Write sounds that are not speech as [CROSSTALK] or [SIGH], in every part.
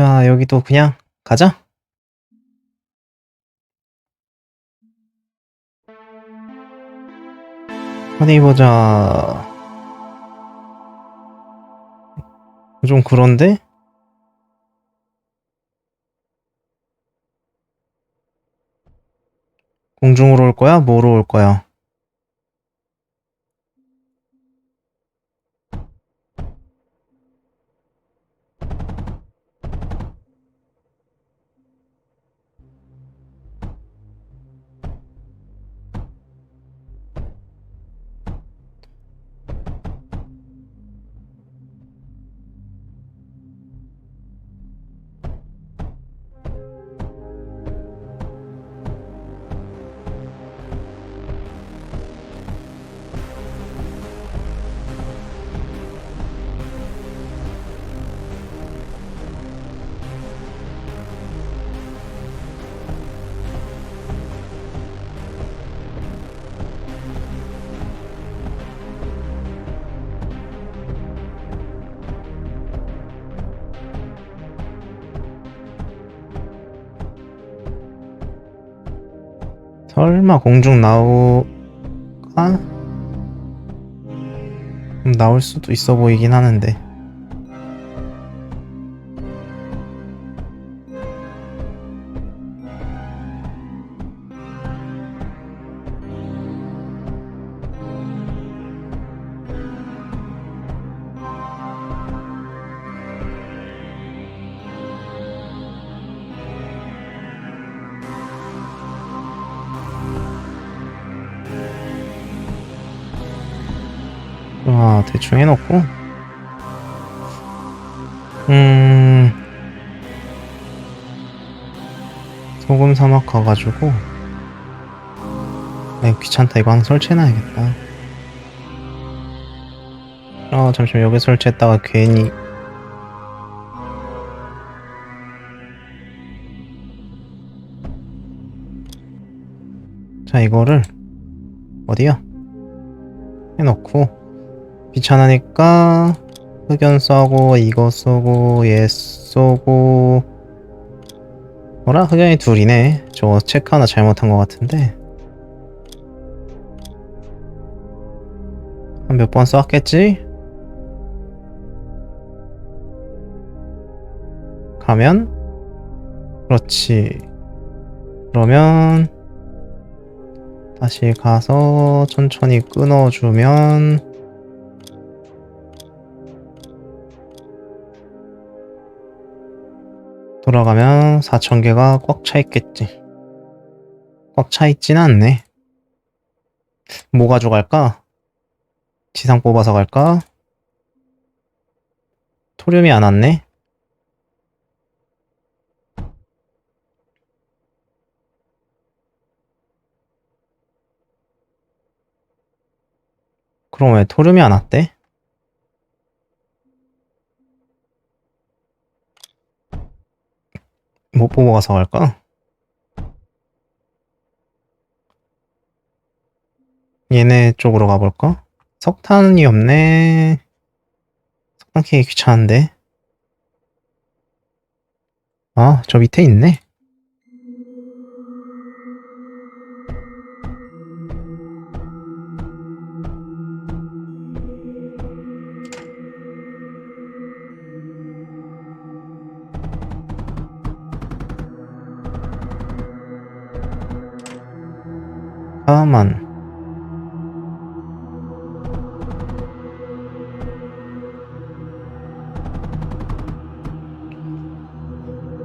자, 여기도 그냥 가자. 어디 보자. 좀 그런데? 공중으로 올 거야? 뭐로 올 거야? 설마 공중? 음, 나올 수도 있어 보이긴 하는데. 아, 대충 해놓고. 음. 소금 사막 가가지고. 아, 귀찮다. 이거 하나 설치해놔야겠다. 아, 잠시만. 여기 설치했다가 괜히. 자, 이거를. 어디야? 해놓고. 귀찮으니까 흑연 써고 이거 써고 얘 써고. 뭐라? 흑연이 둘이네. 저거 체크 하나 잘못한 것 같은데. 한 몇번 썼겠지? 가면? 그렇지. 그러면 다시 가서 천천히 끊어주면 돌아가면 4,000개가 꽉 차 있겠지. 꽉 차 있진 않네. 뭐 가져갈까? 지상 뽑아서 갈까? 토륨이 안 왔네? 그럼 왜 토륨이 안 왔대? 못 보고 가서 갈까? 얘네 쪽으로 가볼까? 석탄이 없네. 석탄 캐기 귀찮은데. 아, 저 밑에 있네. 가만.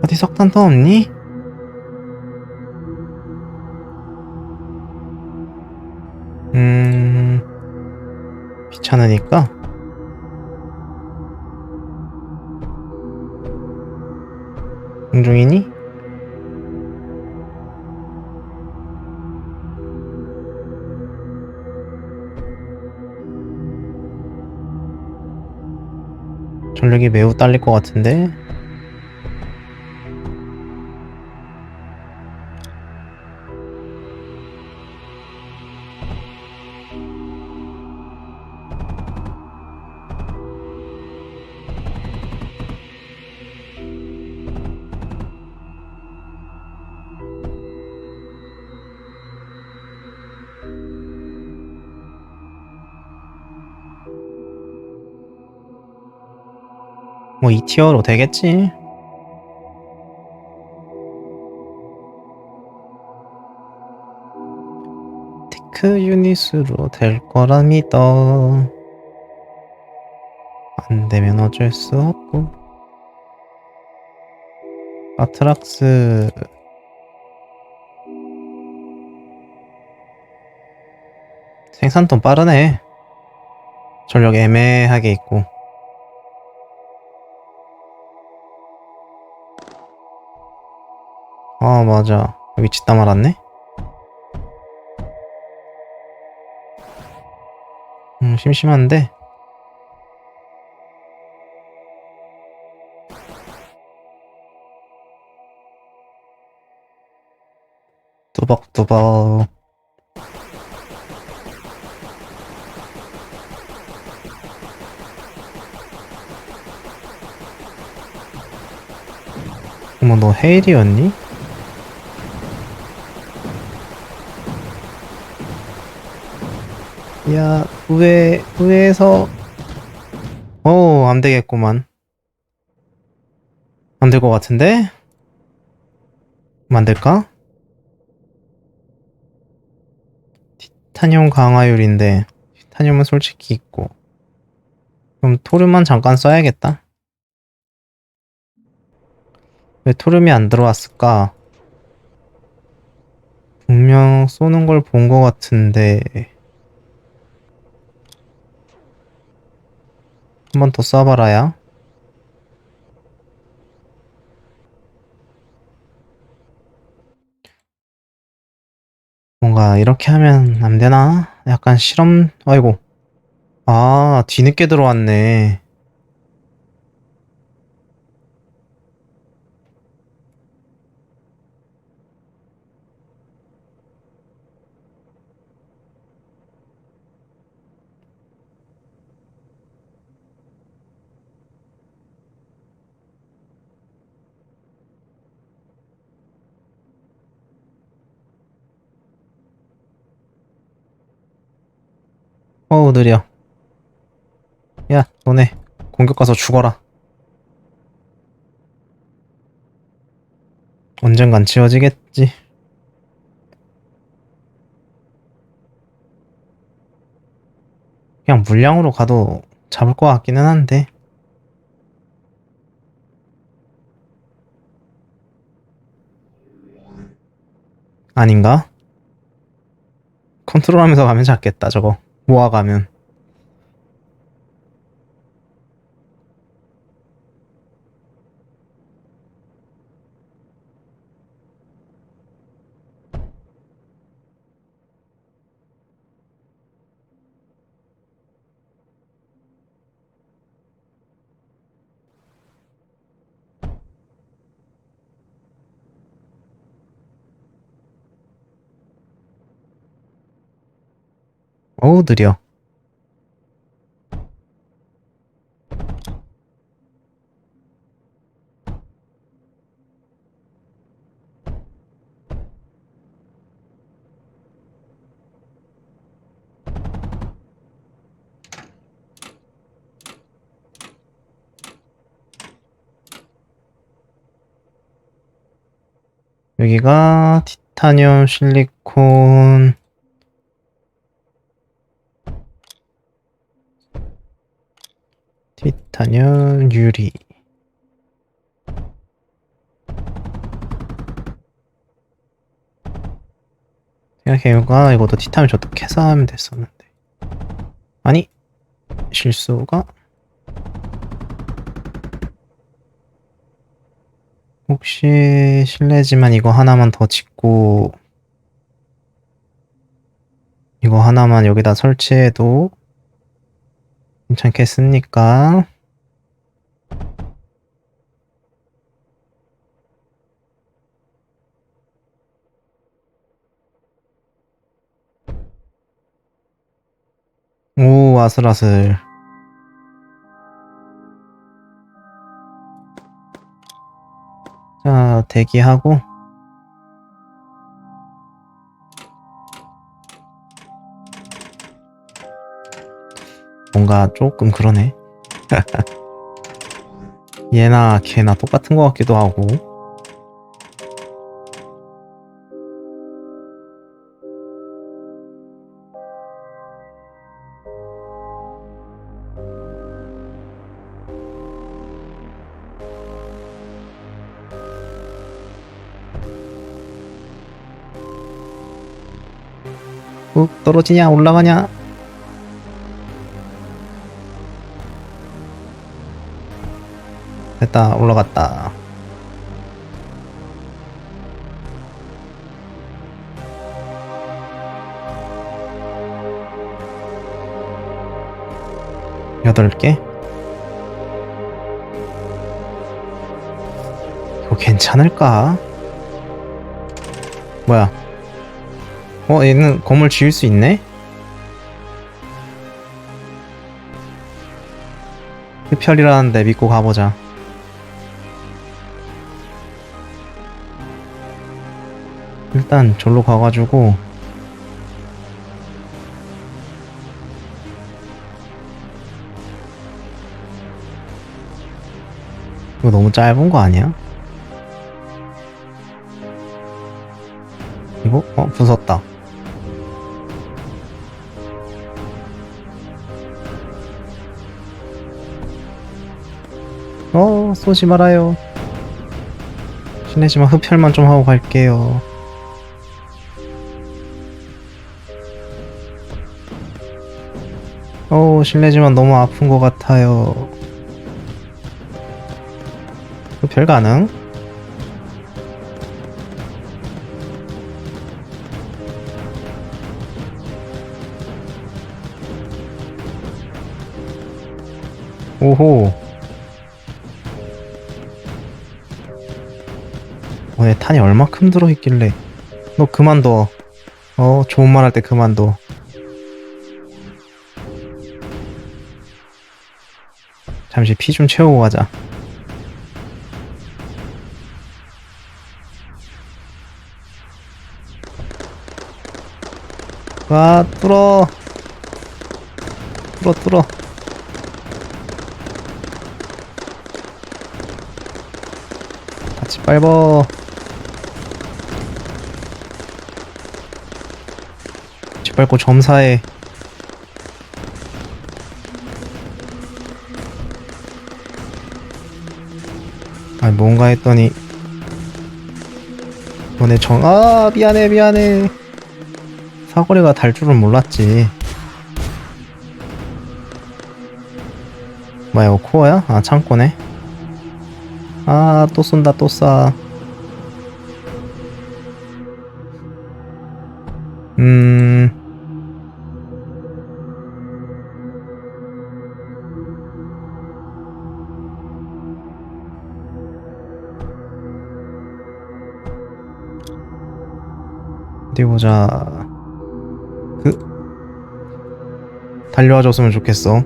어디 석탄 더 없니? 음, 귀찮으니까. 공중이니? 전력이 매우 딸릴 것 같은데. 뭐 2티어로 되겠지. 테크 유닛으로 될 거라 믿어. 안 되면 어쩔 수 없고. 아트락스 생산돈 빠르네. 전력 애매하게 있고. 아, 맞아. 위치 다 말았네? 음, 심심한데? 뚜벅뚜벅. 어머, 너 헤일이었니? 야, 우에, 우에서. 오, 안 되겠구만. 안 될 것 같은데? 만들까? 티타늄 강화율인데, 티타늄은 솔직히 있고. 그럼 토름만 잠깐 써야겠다. 왜 토름이 안 들어왔을까? 분명 쏘는 걸 본 것 같은데. 한 번 더 쏴봐라야. 뭔가 이렇게 하면 안 되나? 약간 실험, 아이고. 아, 뒤늦게 들어왔네. 어우, 느려. 야, 너네, 공격 가서 죽어라. 언젠간 지워지겠지. 그냥 물량으로 가도 잡을 것 같기는 한데. 아닌가? 컨트롤하면서 가면 잡겠다, 저거. 모아가면. 어우, 느려. 여기가 티타늄 실리콘 티타늄 유리. 생각해보니까 이것도 티타늄 저도 캐서 하면 됐었는데. 아니 실수가? 혹시 실례지만 이거 하나만 더 짓고 이거 하나만 여기다 설치해도 괜찮겠습니까? 오, 아슬아슬. 자, 대기하고. 뭔가 조금 그러네. [LAUGHS] 얘나 걔나 똑같은 것 같기도 하고. 욱 떨어지냐 올라가냐 됐다 올라갔다 여덟 개 이거 괜찮을까? 뭐야 어 얘는 건물 지을 수 있네? 흡혈이라는데 믿고 가보자 일단 절로 가가지고 이거 너무 짧은 거 아니야? 이거? 어 부쉈다 어 쏘지 말아요 실례지만 흡혈만 좀 하고 갈게요 어 실례지만 너무 아픈 것 같아요. 흡혈 가능? 오호. 어, 얘 탄이 얼마큼 들어있길래. 너 그만둬. 어 좋은 말 할 때 그만둬 잠시 피 좀 채우고 가자. 와 뚫어. 뚫어 뚫어. 같이 밟어 같이 밟고 점사해 아 뭔가 했더니 너네 정.. 아 미안해 미안해 사거리가 달 줄은 몰랐지 뭐야 이거 코어야? 아 창고네 아 또 쏜다 또 쏴. 음. 어디 보자. 그 달려와 줬으면 좋겠어.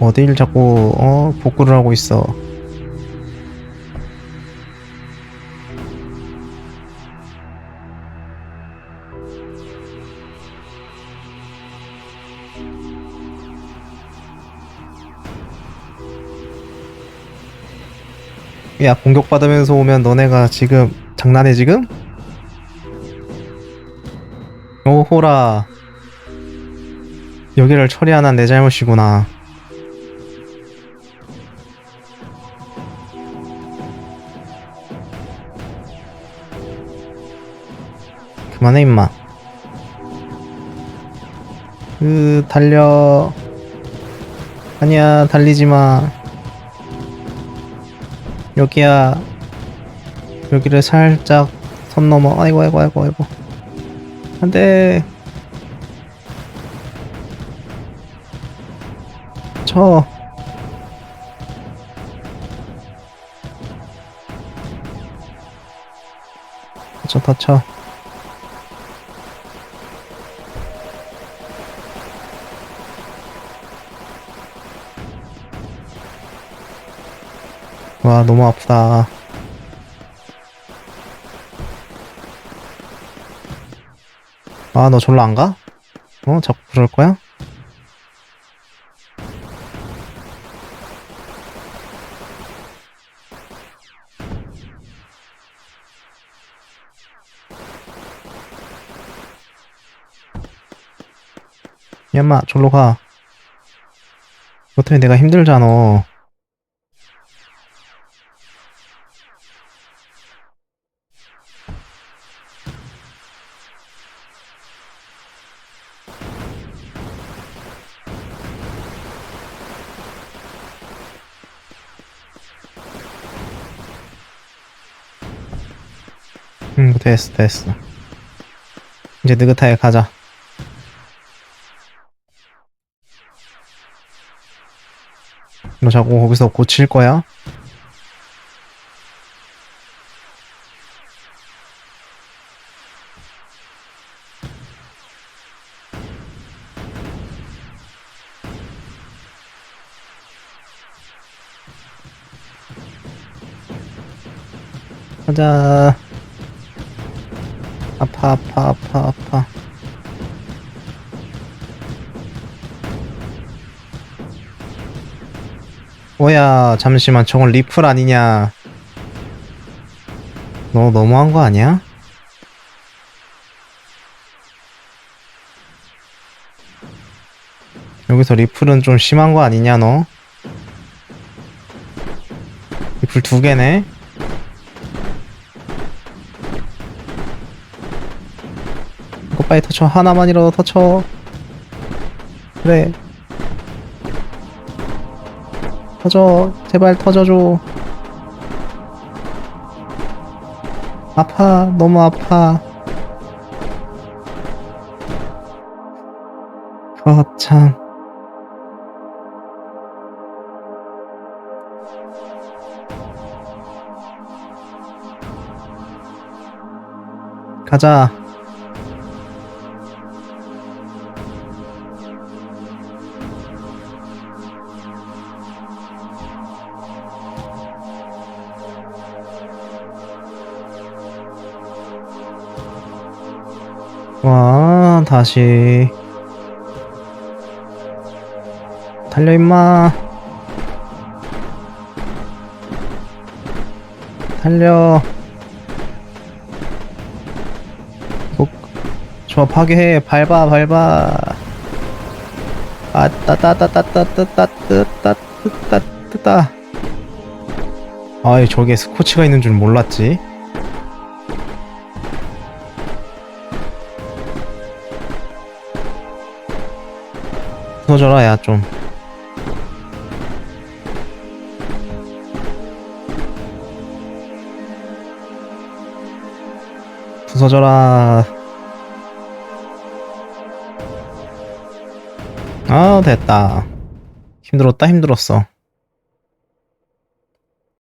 어딜 자꾸 어 복구를 하고 있어. 야 공격받으면서 오면 너네가 지금 장난해 지금? 오호라. 여기를 처리하는 내 잘못이구나. 그만해 임마. 으 달려. 아니야 달리지마 여기야. 여기를 살짝 선 넘어. 아이고 아이고 아이고 아이고. 안돼. 쳐. 다쳐 다쳐 와 너무 아프다 아 너 졸라 안 가? 어 자꾸 그럴 거야? 야마 절로 가. 너 때문에 내가 힘들잖아. 응, 됐어, 됐어. 이제 느긋하게 가자. 너 자꾸 거기서 고칠 거야? 가자. 아파, 아파, 아파, 아파. 뭐야, 잠시만, 저건 리플 아니냐? 너 너무한 거 아니야? 여기서 리플은 좀 심한 거 아니냐, 너? 리플 두 개네? 빨리 터쳐. 하나만이라도 터쳐. 그래. 터져. 제발 터져줘. 아파. 너무 아파. 거참. 가자. 와, 다시. 달려, 임마. 달려. 이거, 저 파괴해. 밟아, 밟아. 아, 따, 따, 따, 따, 따, 따, 따, 따, 따, 따, 따, 따. 아이, 저게 스코치가 있는 줄 몰랐지. 터져라 야 좀. 부서져라. 아 됐다. 힘들었다 힘들었어.